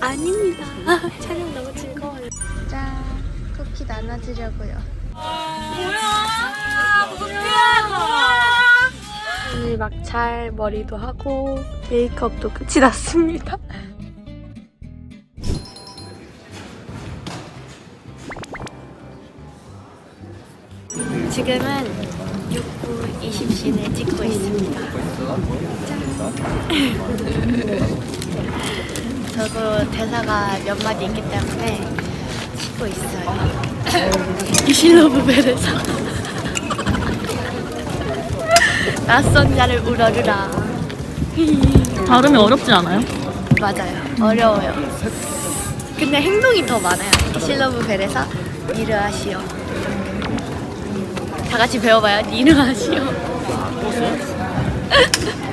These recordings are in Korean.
아닙니다. 촬영 너무 즐거워요. 짠, 쿠키 나눠주려고요. 오늘 막잘 머리도 하고 메이크업도 끝이 났습니다. 지금은 6부 20씬을 찍고 있습니다. 저도 대사가 몇 마디 있기 때문에 찍고 있어요. 이실러브 벨에서 낯선 자를 우러르라. 발음이 어렵지 않아요? 맞아요. 어려워요. 근데 행동이 더 많아요. 이실러브 벨에서 니르하시오. 다 같이 배워봐요. 니르하시오.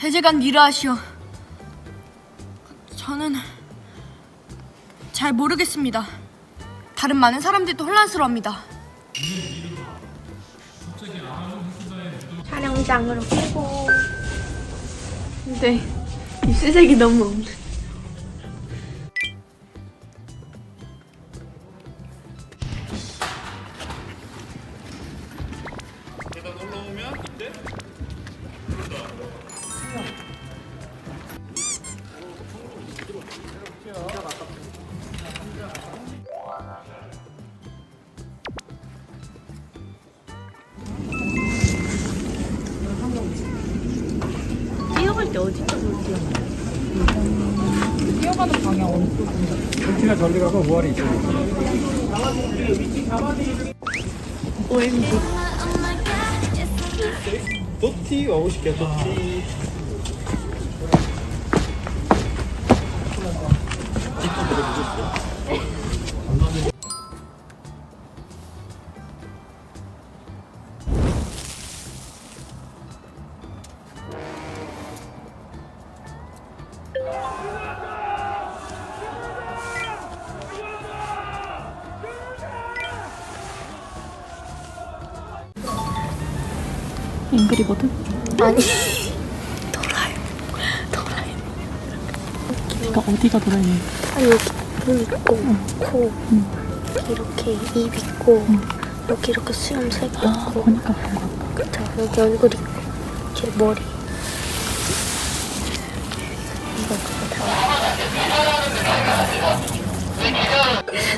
대제간 니르하시오. 저는 잘 모르겠습니다. 다른 많은 사람들도 혼란스러워합니다. 촬영장으로 끼고. 근데 입술색이 너무 없네. 키가 저리 가고 무알이 있어. OMG. 또티 와고 싶게 또티. 잉그리버드? 아니. 돌아요. 돌아요. 그러니까 어디가 돌아있는 아, 여기 눈 있고, 코, 이렇게 입 있고, 여기 이렇게 수염 세개 아, 있고, 보니까 그런 거. 그쵸, 여기 얼굴 있고, 이렇게 머리. 이거 그거 다.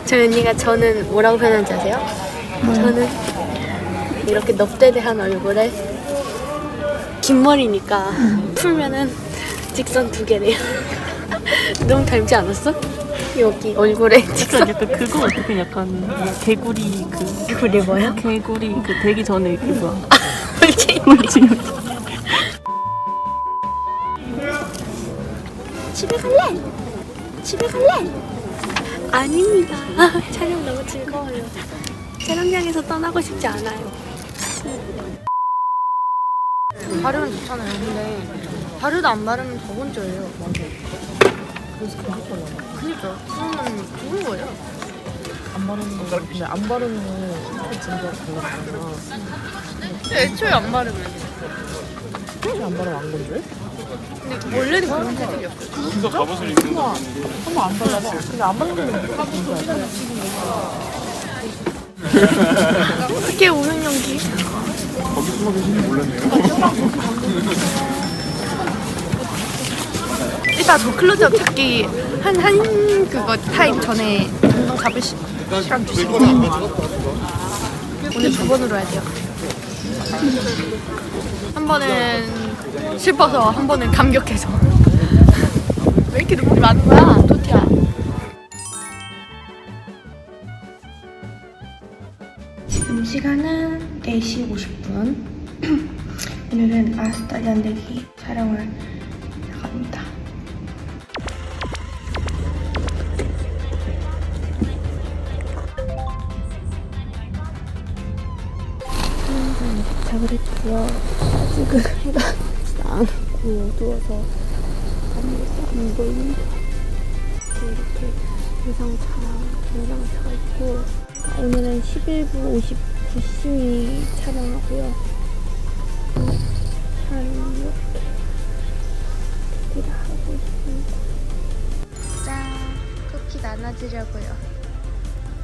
저희 언니가 저는 뭐라고 표현하는지 아세요? 저는 이렇게 넙대대한 얼굴에 긴 머리니까 풀면은 직선 두 개래요. 너무 닮지 않았어? 여기 얼굴에 직선 약간, 그거 어떻게 약간 뭐 개구리 그 얼굴이 뭐야? 개구리 그 되기 전에 그 뭐야 옳지. 옳지 집에 갈래? 집에 갈래? 아닙니다. 촬영 너무 즐거워요. 촬영장에서 떠나고 싶지 않아요. 바르면 좋잖아요. 근데 바르다 안 바르면 더 건조해요. 맞아. 그래서 그니까 그러면 죽은 거예요. 안 바르는 거 근데 안 바르는 거 진짜 달라지잖아. 애초에 안 바르면. 혹시 안 바르면 안 건조해? 근데 원래는 그런 색이었어요. 한번 안 발라봐. 근데 안 바르면 누가 건조해? 어떻게 오는 연기? 계시는 몰랐네요. 이따 저 클로즈업 잡기 한, 한 그거 타임 전에 동동 잡을 시, 시간 주시고 오늘 두 번으로 해야 돼요. 한 번은 슬퍼서 한 번은 감격해서. 왜 이렇게 눈물이 많은 거야? 토티야. 시간은 4시 50분. 오늘은 아스탈리안대기 촬영을 나갑니다. 도착을 했고요. 아직은 해가 지지 않았고 어두워서 아무것도 안 보이는데 이렇게 의상차랑 경장차가 있고 오늘은 11부 59시 촬영하고요. 한 이렇게 대기를 하고 있습니다. 짠! 쿠키 나눠주려고요.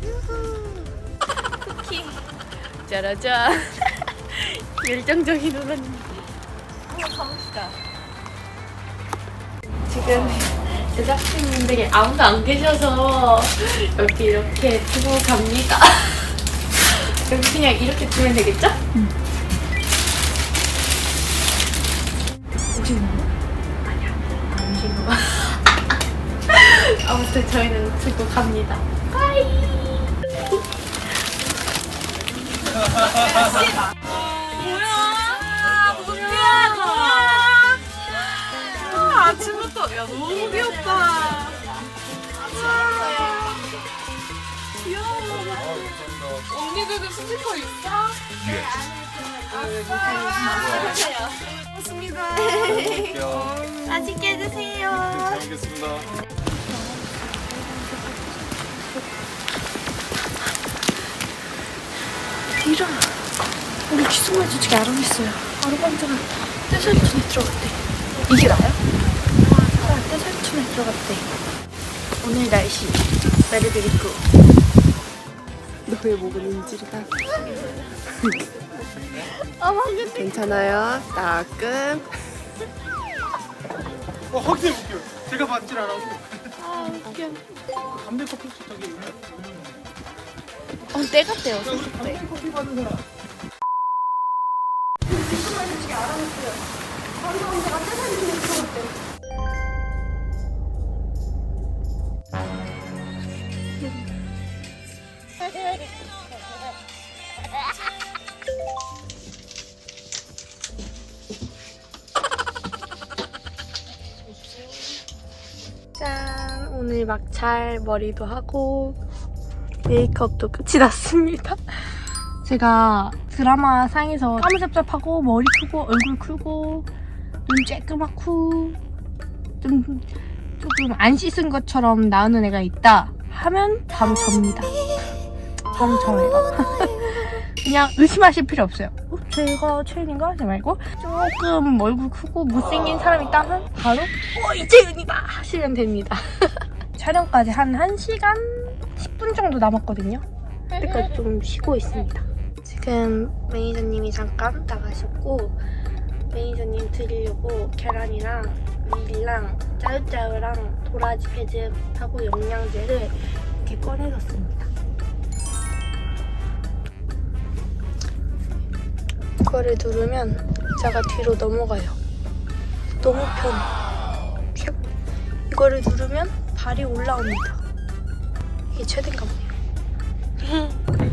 유후! 쿠키! 짜라짠! 열정적인 호랑이. 한번 가봅시다. 지금 제작진분들이 아무도 안 계셔서 여기 이렇게 두고 갑니다. 여기 그냥 이렇게 두면 되겠죠? 오 아니야, 안 오시는 거. 아무튼 저희는 두고 갑니다. 빠이! 아침부터 야 너무 귀엽다. 귀여워. 언니들도 스티커 있어? 맛있게 드세요. 알겠습니다. 이런 우리 기숙만 저쪽에 아롱있어요 아롱반자가 떼살촌에 들어갔대 이게 나야? 아 떼살촌에 들어갔대 오늘 날씨 메르베리쿠 너의 목은 인질이다. 괜찮아요. 따끔. 어, 확인해 볼게요. 제가 받질 않았고. 아, 웃겨. 담배 커피 저기. 어, 때 같아요. 담배 커피 받는 사람. 짠! 오늘 막 잘 머리도 하고 메이크업도 끝이 났습니다. 제가 드라마 상에서 까무잡잡하고 머리 크고 얼굴 크고 눈 쬐끄맣고 좀 조금 안 씻은 것처럼 나오는 애가 있다 하면 바로 접니다. 바로 저예요. 그냥 의심하실 필요 없어요. 어, 제가 최윤인가? 하지 말고 조금 얼굴 크고 못생긴 사람 있다 하면 바로 어 이재윤이다 하시면 됩니다. 촬영까지 한 1시간 10분 정도 남았거든요. 그때까지 좀 쉬고 있습니다. 지금 매니저님이 잠깐 나가셨고 매니저님 드리려고 계란이랑 밀랑 짜유짜유랑 도라지 배즙하고 영양제를 이렇게 꺼내놨습니다. 이거를 누르면 의자가 뒤로 넘어가요. 너무 편해. 슉. 이거를 누르면 발이 올라옵니다. 이게 최대인가 보네요.